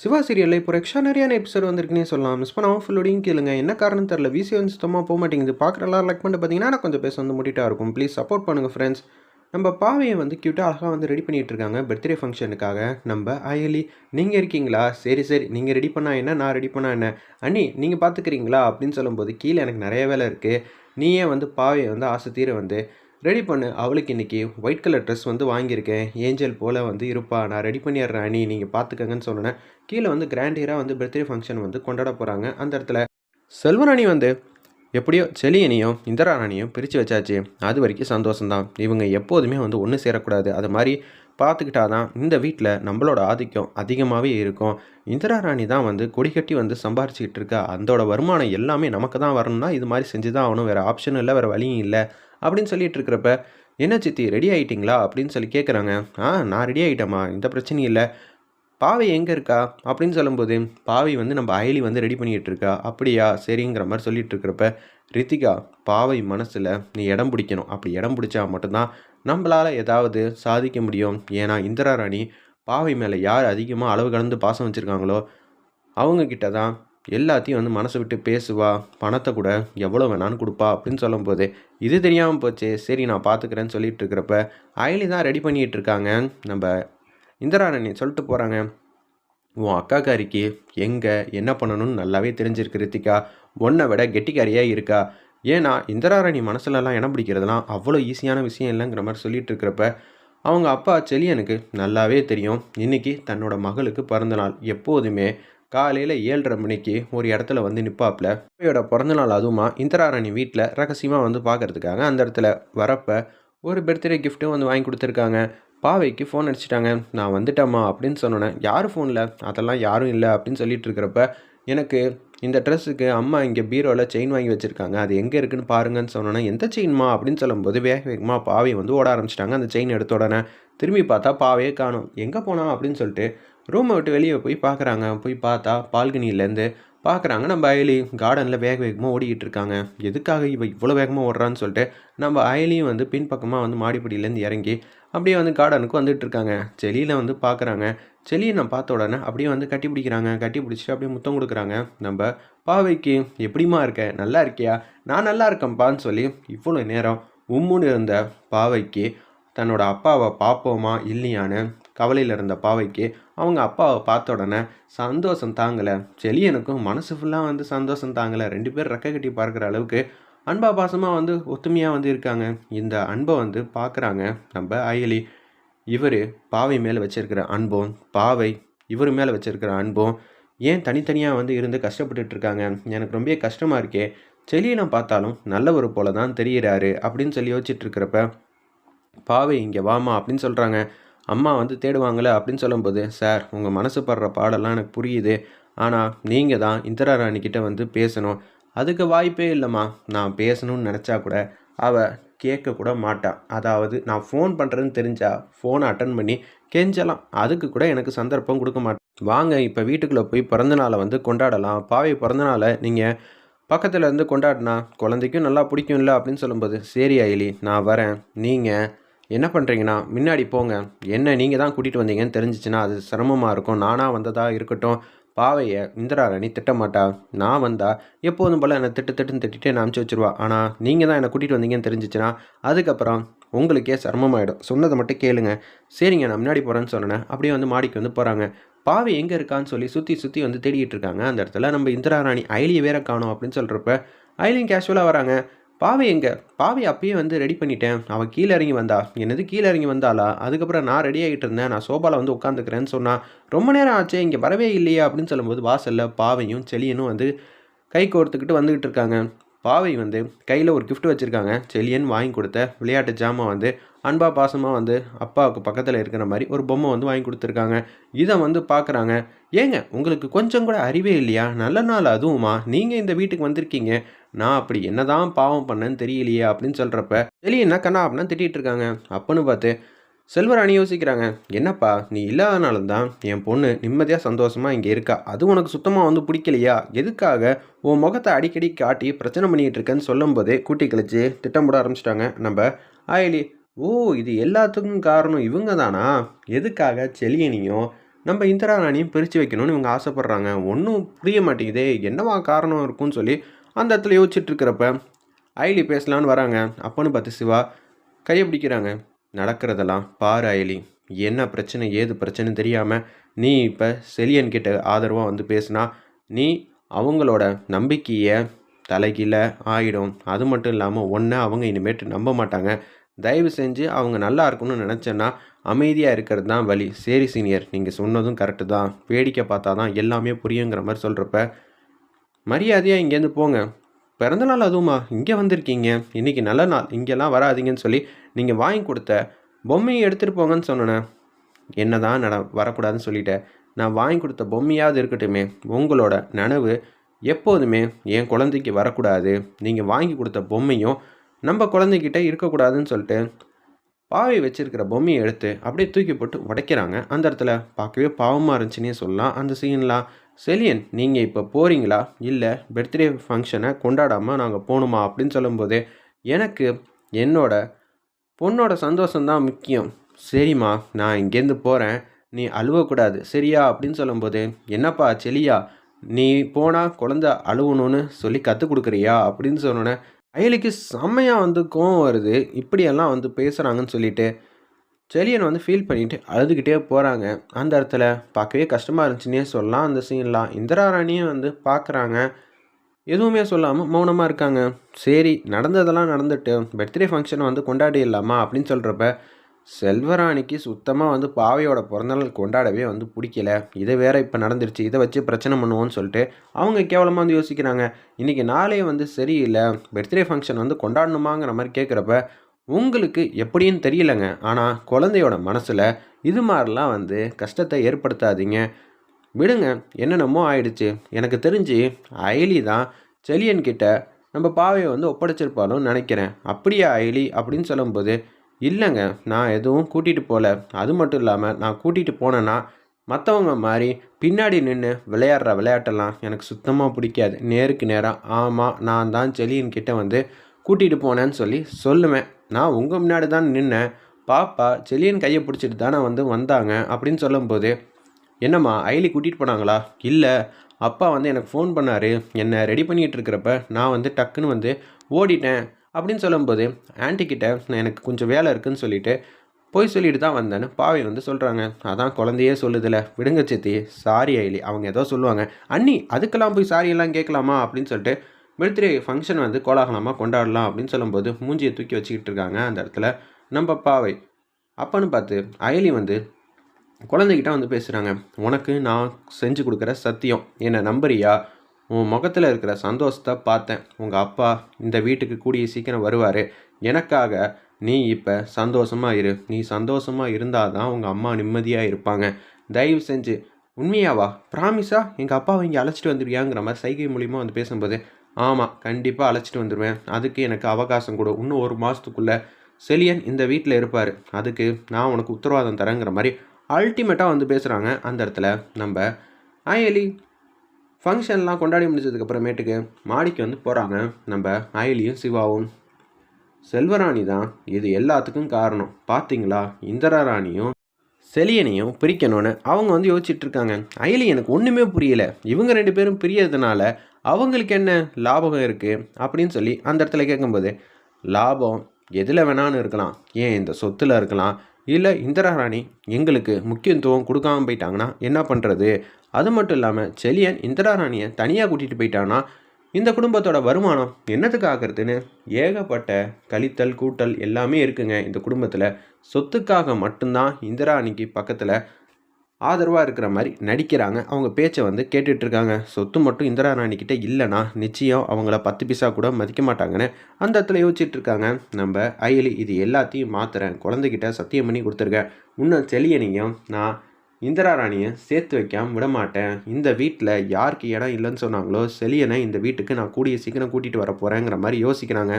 சிவா சீரியலில் இப்போ எக்ஸ்ட்ரானரியான எபிசோட் வந்திருக்குன்னே சொல்லலாம். மிஸ் பண்ணாமல் ஃபுல்லோடையும் கேளுங்க. என்ன காரணம் தெரில விசி வந்து சுத்தமாக போக மாட்டேங்குது. பார்க்குற எல்லாரும் லைக் பண்ணிட்டு பார்த்தீங்கன்னா நான் கொஞ்சம் பேச வந்து முட்டிட்டா இருக்கும். ப்ளீஸ் சப்போர்ட் பண்ணுங்கள் ஃப்ரெண்ட்ஸ் நம்ம பாவையை வந்து க்யூட்டாக அழகாக வந்து ரெடி பண்ணிகிட்டு இருக்காங்க. பர்த்டே ஃபங்க்ஷனுக்காக நம்ம அயலி நீங்கள் இருக்கீங்களா? சரி சரி. நீங்கள் ரெடி பண்ணால் என்ன? நான் ரெடி பண்ணால் என்ன? அண்ணி நீங்கள் பார்த்துக்கிறீங்களா? அப்படின்னு சொல்லும்போது கீழே எனக்கு நிறைய வேலை இருக்குது நீயே வந்து பாவையை வந்து ஆசை தீர வந்து ரெடி பண்ணு. அவளுக்கு இன்றைக்கி ஒயிட் கலர் ட்ரெஸ் வந்து வாங்கியிருக்கேன். ஏஞ்சல் போல் வந்து இருப்பா. நான் ரெடி பண்ணிடுறேன் அணி நீங்கள் பார்த்துக்கங்கன்னு சொன்னேன். கீழே வந்து கிராண்டியராக வந்து பர்த்டே ஃபங்க்ஷன் வந்து கொண்டாட போகிறாங்க அந்த இடத்துல செல்வராணி வந்து எப்படியோ செலியனையும் இந்திரா ராணியும் பிரித்து வச்சாச்சு. அது வரைக்கும் சந்தோஷம்தான். இவங்க எப்போதுமே வந்து ஒன்று சேரக்கூடாது. அது மாதிரி பார்த்துக்கிட்டா தான் இந்த வீட்டில் நம்மளோட ஆதிக்கம் அதிகமாகவே இருக்கும். இந்திரா ராணி தான் வந்து கொடிக்கட்டி வந்து சம்பாரிச்சிக்கிட்டு இருக்கா. அதோட வருமானம் எல்லாமே நமக்கு தான் வரணும்னா இது மாதிரி செஞ்சு தான் ஆகணும். வேறு ஆப்ஷனும் இல்லை வேறு வழியும் இல்லை அப்படின்னு சொல்லிட்டு இருக்கிறப்ப என்ன சித்தி ரெடி ஆகிட்டிங்களா அப்படின்னு சொல்லி கேட்குறாங்க ஆ நான் ரெடி ஆகிட்டேம்மா இந்த பிரச்சனையும் இல்லை. பாவை எங்கே இருக்கா? அப்படின்னு சொல்லும்போது பாவை வந்து நம்ம அயலி வந்து ரெடி பண்ணிகிட்டு இருக்கா. அப்படியா? சரிங்கிற மாதிரி சொல்லிட்டு இருக்கிறப்ப ரித்திகா பாவை மனசில் நீ இடம் பிடிக்கணும். அப்படி இடம் பிடிச்சா மட்டும்தான் நம்மளால் ஏதாவது சாதிக்க முடியும். ஏன்னா இந்திரா ராணி பாவை மேலே யார் அதிகமாக அளவு கலந்து பாசம் வச்சுருக்காங்களோ அவங்கக்கிட்ட தான் எல்லாத்தையும் வந்து மனசை விட்டு பேசுவா. பணத்தை கூட எவ்வளோ வேணான்னு கொடுப்பா அப்படின்னு சொல்லும்போது இது தெரியாமல் போச்சு சரி நான் பார்த்துக்கிறேன்னு சொல்லிட்டு இருக்கிறப்ப அயலி தான் ரெடி பண்ணிகிட்டு இருக்காங்க. நம்ம இந்திராணி சொல்லிட்டு போகிறாங்க உன் அக்காக்காரிக்கு எங்கே என்ன பண்ணணும்னு நல்லாவே தெரிஞ்சிருக்கு ரித்திகா. உன்னை விட கெட்டிக்காரியாக இருக்கா? ஏன்னா இந்திராரணி மனசுலலாம் இடம் பிடிக்கிறதுலாம் அவ்வளோ ஈஸியான விஷயம் இல்லைங்கிற மாதிரி சொல்லிட்டு இருக்கிறப்ப அவங்க அப்பா செலியனுக்கு நல்லாவே தெரியும். இன்னைக்கு தன்னோட மகளுக்கு பிறந்தநாள் எப்போதுமே காலையில் ஏழரை மணிக்கு ஒரு இடத்துல வந்து நிற்பாப்பில் அவையோட பிறந்தநாள் அதுவுமா இந்திராரணி வீட்டில் ரகசியமாக வந்து பார்க்கறதுக்காக அந்த இடத்துல வரப்போ ஒரு பர்த்டே கிஃப்ட்டும் வந்து வாங்கி கொடுத்துருக்காங்க. பாவைக்கு ஃபோன் அடிச்சிட்டாங்க. நான் வந்துட்டேம்மா அப்படின்னு சொன்னோன்னே யார் ஃபோனில் அதெல்லாம் யாரும் இல்லை அப்படின்னு சொல்லிட்டு இருக்கிறப்ப எனக்கு இந்த ட்ரெஸ்ஸுக்கு அம்மா இங்கே பீரோவில் செயின் வாங்கி வச்சுருக்காங்க. அது எங்கே இருக்குன்னு பாருங்கன்னு சொன்னோன்னே எந்த செயின்மா அப்படின்னு சொல்லும்போது வேக வேகமாக பாவை வந்து ஓட ஆரம்பிச்சிட்டாங்க. அந்த செயின் எடுத்த உடனே திரும்பி பார்த்தா பாவையே காணும். எங்கே போனா? அப்படின்னு சொல்லிட்டு ரூமை விட்டு வெளியே போய் பார்க்குறாங்க போய் பார்த்தா பால்கனியிலேருந்து பார்க்குறாங்க. நம்ம அயலி கார்டனில் வேக வேகமாக ஓடிக்கிட்டு இருக்காங்க எதுக்காக இவ இவ்வளோ வேகமாக ஓடுறான்னு சொல்லிட்டு நம்ம அயலியும் வந்து பின்பக்கமாக வந்து மாடிப்படியிலேருந்து இறங்கி அப்படியே வந்து கார்டனுக்கு வந்துட்டு இருக்காங்க செலியில் வந்து பார்க்குறாங்க. செலியை நான் பார்த்த உடனே அப்படியே வந்து கட்டி பிடிக்கிறாங்க. கட்டி பிடிச்சிட்டு அப்படியே முத்தம் கொடுக்குறாங்க. நம்ம பாவைக்கு எப்படிமா இருக்க? நல்லா இருக்கியா? நான் நல்லா இருக்கேன்ப்பான்னு சொல்லி இவ்வளோ நேரம் உம்முன்னு இருந்த பாவைக்கு தன்னோட அப்பாவை பார்ப்போமா? இல்லையான்னு கவலையில் இருந்த பாவைக்கு அவங்க அப்பாவை பார்த்த உடனே சந்தோஷம் தாங்கலை. செலியனுக்கும் மனசு ஃபுல்லாக வந்து சந்தோஷம் தாங்கலை. ரெண்டு பேர் ரெக்க கட்டி பார்க்குற அளவுக்கு அன்பா பாசமாக வந்து ஒத்துமையாக வந்து இருக்காங்க. இந்த அன்பை வந்து பார்க்குறாங்க நம்ம அயலி. இவர் பாவை மேலே வச்சுருக்கிற அன்பும் பாவை இவர் மேலே வச்சுருக்கிற அன்பும் ஏன் தனித்தனியாக வந்து இருந்து கஷ்டப்பட்டுட்டு இருக்காங்க? எனக்கு ரொம்ப கஷ்டமாக இருக்கே. செலியனை பார்த்தாலும் நல்லவர் போல தான் தெரிகிறாரு அப்படின்னு சொல்லி யோசிச்சுட்டு இருக்கிறப்ப பாவை இங்கே வாமா அப்படின்னு சொல்கிறாங்க அம்மா வந்து தேடுவாங்களே அப்படின்னு சொல்லும்போது சார் உங்கள் மனசு படுற பாடெல்லாம் எனக்கு புரியுது. ஆனால் நீங்கள் தான் இந்திரா ராணிக்கிட்ட வந்து பேசணும். அதுக்கு வாய்ப்பே இல்லைம்மா. நான் பேசணும்னு நினச்சா கூட அவள் கேட்க கூட மாட்டான் அதாவது நான் ஃபோன் பண்ணுறேன்னு தெரிஞ்சா ஃபோனை அட்டன் பண்ணி கெஞ்சலாம். அதுக்கு கூட எனக்கு சந்தர்ப்பம் கொடுக்க மாட்டேன் வாங்க இப்போ வீட்டுக்குள்ளே போய் பிறந்தநாளை வந்து கொண்டாடலாம். பாவை பிறந்தநாளை நீங்கள் பக்கத்தில் இருந்து கொண்டாடினா குழந்தைக்கும் நல்லா பிடிக்கும்ல? அப்படின்னு சொல்லும்போது சரி அயலி நான் வரேன். நீங்கள் என்ன பண்ணுறீங்கன்னா முன்னாடி போங்க. என்ன நீங்கள் தான் கூட்டிகிட்டு வந்தீங்கன்னு தெரிஞ்சிச்சுன்னா அது சிரமமாக இருக்கும். நானாக வந்ததாக இருக்கட்டும். பாவையை இந்திராரணி திட்டமாட்டா? நான் வந்தால் எப்போதும் போல் என்னை திட்டு திட்டுன்னு திட்டிட்டு நான் அனுப்பிச்சி வச்சிருவா. ஆனால் நீங்கள் தான் என்னை கூட்டிகிட்டு வந்தீங்கன்னு தெரிஞ்சிச்சுன்னா அதுக்கப்புறம் உங்களுக்கே சிரமமாயிடும். சொன்னதை மட்டும் கேளுங்க. சரிங்க நான் முன்னாடி போகிறேன்னு சொன்னேன் அப்படியே வந்து மாடிக்கு வந்து போகிறாங்க பாவை எங்கே இருக்கான்னு சொல்லி சுற்றி சுற்றி வந்து தேடிட்டு இருக்காங்க. அந்த இடத்துல நம்ம இந்திராராணி அயலியை வேற காணும் அப்படின்னு சொல்கிறப்ப அயலியும் கேஷுவலாக வராங்க. பாவை எங்கே? பாவை அப்பயே வந்து ரெடி பண்ணிட்டேன். அவள் கீழே இறங்கி வந்தா. என்னது கீழே இறங்கி வந்தாளா? அதுக்கப்புறம் நான் ரெடி ஆகிட்டு இருந்தேன். நான் சோபாவில் வந்து உட்காந்துக்கிறேன்னு சொன்னால் ரொம்ப நேரம் ஆச்சு இங்கே வரவே இல்லையா அப்படின்னு சொல்லும்போது வாசலில் பாவையும் செளியனும் வந்து கை கோர்த்துக்கிட்டு வந்துக்கிட்டு இருக்காங்க. பாவை வந்து கையில் ஒரு கிஃப்ட் வச்சுருக்காங்க. செலியன் வாங்கி கொடுத்த விளையாட்டு ஜாமான் வந்து அன்பா பாசமாக வந்து அப்பாவுக்கு பக்கத்தில் இருக்கிற மாதிரி ஒரு பொம்மை வந்து வாங்கி கொடுத்துருக்காங்க. இதை வந்து பார்க்குறாங்க ஏங்க உங்களுக்கு கொஞ்சம் கூட அறிவே இல்லையா? நல்ல நாள் அதுவுமா? நீங்கள் இந்த வீட்டுக்கு வந்திருக்கீங்க. நான் அப்படி என்னதான் பாவம் பண்ணேன்னு தெரியலையே அப்படின்னு சொல்கிறப்ப வெளியே என்ன கண்ணா அப்படின்னா திட்டிகிட்டு இருக்காங்க. அப்பன்னு பார்த்து செல்வராணி யோசிக்கிறாங்க. என்னப்பா நீ இல்லாதனால தான் என் பொண்ணு நிம்மதியாக சந்தோஷமாக இங்கே இருக்கா? அது உனக்கு சுத்தமாக வந்து பிடிக்கலையா? எதுக்காக உன் முகத்தை அடிக்கடி காட்டி பிரச்சனை பண்ணிகிட்டு இருக்கேன்னு சொல்லும்போதே கூட்டி கழிச்சு திட்டம் போட ஆரம்பிச்சிட்டாங்க. நம்ம ஆயிலி ஓ இது எல்லாத்துக்கும் காரணம் இவங்க தானா எதுக்காக செலியனையும் நம்ம இந்திரா ராணியும் பிரித்து வைக்கணும்னு இவங்க ஆசைப்பட்றாங்க. ஒன்றும் புரிய மாட்டேங்குதே. என்னவா காரணம் இருக்கும்னு சொல்லி அந்த இடத்துல யோசிச்சுட்டு இருக்கிறப்ப அயலி பேசலான்னு வராங்க. அப்போன்னு பார்த்து சிவா கையை பிடிக்கிறாங்க. நடக்கிறதெல்லாம் பாரு அயலி. என்ன பிரச்சனை ஏது பிரச்சனை தெரியாமல் நீ இப்போ செலியன் கிட்ட ஆதரவாக வந்து பேசுனா நீ அவங்களோட நம்பிக்கையை தலைகீழ ஆகிடும் அது மட்டும் இல்லாமல் ஒன்றை அவங்க இனிமேட்டு நம்ப மாட்டாங்க. தயவு செஞ்சு அவங்க நல்லா இருக்கணும்னு நினச்சேன்னா அமைதியாக இருக்கிறது தான் வழி சரி சீனியர் நீங்கள் சொன்னதும் கரெக்டு தான். வேடிக்கை பார்த்தா தான் எல்லாமே புரியுங்கிற மாதிரி சொல்கிறப்ப மரியாதையாக இங்கேருந்து போங்க. பிறந்தநாள் அதுவுமா? இங்கே வந்திருக்கீங்க. இன்றைக்கி நல்ல நாள். இங்கெல்லாம் வராதீங்கன்னு சொல்லி நீங்கள் வாங்கி கொடுத்த பொம்மையை எடுத்துகிட்டு போங்கன்னு சொன்னேன். என்ன தான் நட வரக்கூடாதுன்னு சொல்லிட்டேன். நான் வாங்கி கொடுத்த பொம்மையாவது இருக்கட்டுமே. உங்களோட நனவு எப்போதுமே என் குழந்தைக்கு வரக்கூடாது. நீங்கள் வாங்கி கொடுத்த பொம்மையும் நம்ம குழந்தைகிட்ட இருக்கக்கூடாதுன்னு சொல்லிட்டு பாவை வச்சிருக்கிற பொம்மையை எடுத்து அப்படியே தூக்கி போட்டு உடைக்கிறாங்க. அந்த இடத்துல பார்க்கவே பாவமாக இருந்துச்சுன்னே சொல்லலாம். அந்த சீன்லாம் செலியன் நீங்கள் இப்போ போகிறீங்களா இல்லை பர்த்டே ஃபங்க்ஷனை கொண்டாடாமல் நாங்கள் போகணுமா? அப்படின்னு சொல்லும்போது எனக்கு என்னோட பொண்ணோட சந்தோஷம்தான் முக்கியம். சரிம்மா நான் இங்கேருந்து போகிறேன் நீ அழுவக்கூடாது. சரியா? அப்படின்னு சொல்லும்போது என்னப்பா செலியா நீ போனால் குழந்த அழுவணும்னு சொல்லி கற்றுக் கொடுக்குறியா? அப்படின்னு சொன்னோன்னே அயலிக்கு செம்மையாக வந்து கோவம் வருது. இப்படியெல்லாம் வந்து பேசுகிறாங்கன்னு சொல்லிட்டு செலியன் வந்து ஃபீல் பண்ணிட்டு அழுதுகிட்டே போகிறாங்க அந்த இடத்துல பார்க்கவே கஷ்டமாக இருந்துச்சுன்னே சொல்லலாம். அந்த சீன்லாம் இந்திரா ராணியும் வந்து பார்க்குறாங்க. எதுவுமே சொல்லாமல் மௌனமாக இருக்காங்க. சரி நடந்ததெல்லாம் நடந்துட்டு பர்த்டே ஃபங்க்ஷன் வந்து கொண்டாடி இல்லாமா அப்படின்னு சொல்கிறப்ப செல்வராணிக்கு சுத்தமாக வந்து பாவையோட பிறந்தநாள் கொண்டாடவே வந்து பிடிக்கல. இதை வேற இப்போ நடந்துருச்சு. இதை வச்சு பிரச்சனை பண்ணுவோன்னு சொல்லிட்டு அவங்க கேவலமாக வந்து யோசிக்கிறாங்க. இன்றைக்கி நாளே வந்து சரியில்லை. பர்த்டே ஃபங்க்ஷன் வந்து கொண்டாடணுமாங்கிற மாதிரி கேட்குறப்ப உங்களுக்கு எப்படின்னு தெரியலங்க. ஆனால் குழந்தையோட மனசில் இது மாதிரிலாம் வந்து கஷ்டத்தை ஏற்படுத்தாதீங்க. விடுங்க என்னென்னமோ ஆயிடுச்சு. எனக்கு தெரிஞ்சு அயலி தான் செலியன்கிட்ட நம்ம பாவையை வந்து ஒப்படைச்சிருப்பாலும் நினைக்கிறேன். அப்படியா அயலி? அப்படின்னு சொல்லும்போது இல்லைங்க நான் எதுவும் கூட்டிகிட்டு போகல. அது மட்டும் இல்லாமல் நான் கூட்டிகிட்டு போனேன்னா மற்றவங்க மாதிரி பின்னாடி நின்று விளையாடுற விளையாட்டெல்லாம் எனக்கு சுத்தமாக பிடிக்காது. நேருக்கு நேராக ஆமாம் நான் தான் செலியின் கிட்டே வந்து கூட்டிகிட்டு போனேன்னு சொல்லி சொல்லுவேன். நான் உங்கள் முன்னாடி தான் நின்னேன். பாப்பா செலியன் கையை பிடிச்சிட்டு தானே வந்து வந்தாங்க அப்படின்னு சொல்லும்போது என்னம்மா ஐலி கூட்டிகிட்டு போனாங்களா? இல்லை அப்பா வந்து எனக்கு ஃபோன் பண்ணார். என்னை ரெடி பண்ணிகிட்டு இருக்கிறப்ப நான் வந்து டக்குன்னு வந்து ஓடிட்டேன். அப்படின்னு சொல்லும்போது ஆன்ட்டிக்கிட்ட நான் எனக்கு கொஞ்சம் வேலை இருக்குன்னு சொல்லிட்டு போய் சொல்லிட்டு தான் வந்தேன்னு பாவை வந்து சொல்கிறாங்க அதான் குழந்தையே சொல்லுதில்ல விடுங்க சித்தி. சாரி ஐலி. அவங்க ஏதோ சொல்லுவாங்க. அண்ணி அதுக்கெல்லாம் போய் சாரி எல்லாம் கேட்கலாமா? அப்படின்னு சொல்லிட்டு பர்த்டே ஃபங்க்ஷன் வந்து கோலாகலமாக கொண்டாடலாம். அப்படின்னு சொல்லும்போது மூஞ்சியை தூக்கி வச்சுக்கிட்டு இருக்காங்க அந்த இடத்துல நம்ம பாவை. அப்பன்னு பார்த்து அயலி வந்து குழந்தைகிட்ட வந்து பேசுகிறாங்க உனக்கு நான் செஞ்சு கொடுக்குற சத்தியம். என்னை நம்புறியா? உன் முகத்தில் இருக்கிற சந்தோஷத்தை பார்த்தேன். உங்கள் அப்பா இந்த வீட்டுக்கு கூடிய சீக்கிரம் வருவார். எனக்காக நீ இப்போ சந்தோஷமாக இரு. நீ சந்தோஷமாக இருந்தால் தான் உங்கள் அம்மா நிம்மதியாக இருப்பாங்க. தயவு செஞ்சு உண்மையாவா? ப்ராமிஸா எங்கள் அப்பாவை இங்கே அழைச்சிட்டு வந்துடுவியாங்கிற மாதிரி சைகை மூலியமாக வந்து பேசும்போது ஆமாம் கண்டிப்பாக அழைச்சிட்டு வந்துடுவேன் அதுக்கு எனக்கு அவகாசம் கொடு. இன்னும் ஒரு மாதத்துக்குள்ளே செலியன் இந்த வீட்டில் இருப்பார். அதுக்கு நான் உனக்கு உத்தரவாதம் தரேங்கிற மாதிரி அல்டிமேட்டாக வந்து பேசுகிறாங்க அந்த இடத்துல நம்ம ஆயலி ஃபங்க்ஷன்லாம் கொண்டாடி முடிச்சதுக்கப்புறமேட்டுக்கு மாடிக்கு வந்து போகிறாங்க நம்ம அயலியும் சிவாவும். செல்வராணி தான் இது எல்லாத்துக்கும் காரணம். பார்த்தீங்களா இந்திரா ராணியும் செலியனையும் பிரிக்கணும்னு அவங்க வந்து யோசிச்சுட்டு இருக்காங்க அயலி எனக்கு ஒன்றுமே புரியல. இவங்க ரெண்டு பேரும் பிரியறதுனால அவங்களுக்கு என்ன லாபகம் இருக்குது அப்படின்னு சொல்லி அந்த இடத்துல கேட்கும்போது லாபம் எதில் வேணான்னு இருக்கலாம். ஏன் இந்த சொத்தில் இருக்கலாம்? இல்லை இந்திரா ராணி எங்களுக்கு முக்கியத்துவம் கொடுக்காம போயிட்டாங்கன்னா என்ன பண்ணுறது அது மட்டும் இல்லாமல் செலியன் இந்திரா ராணியை தனியாக கூட்டிகிட்டு போயிட்டான்னா இந்த குடும்பத்தோட வருமானம் என்னத்துக்காகிறதுன்னு ஏகப்பட்ட கழித்தல் கூட்டல் எல்லாமே இருக்குங்க இந்த குடும்பத்தில். சொத்துக்காக மட்டும்தான் இந்திராணிக்கு பக்கத்தில் ஆதரவாக இருக்கிற மாதிரி நடிக்கிறாங்க. அவங்க பேச்சை வந்து கேட்டுட்ருக்காங்க சொத்து மட்டும் இந்திரா ராணிக்கிட்ட இல்லைனா நிச்சயம் அவங்கள பத்து பைசா கூட மதிக்க மாட்டாங்கன்னு அந்த இடத்துல யோசிச்சுட்டு இருக்காங்க. நம்ம அயலி இது எல்லாத்தையும் மாற்றுறேன் குழந்தைகிட்ட சத்தியம் பண்ணி கொடுத்துருக்கேன் இன்னும் செலியனையும் நான் இந்திரா ராணியை சேர்த்து வைக்காமல் விடமாட்டேன். இந்த வீட்டில் யாருக்கு இடம் இல்லைன்னு சொன்னாங்களோ செலியனை இந்த வீட்டுக்கு நான் கூடிய சீக்கிரம் கூட்டிகிட்டு வர போகிறேங்கிற மாதிரி யோசிக்கிறாங்க.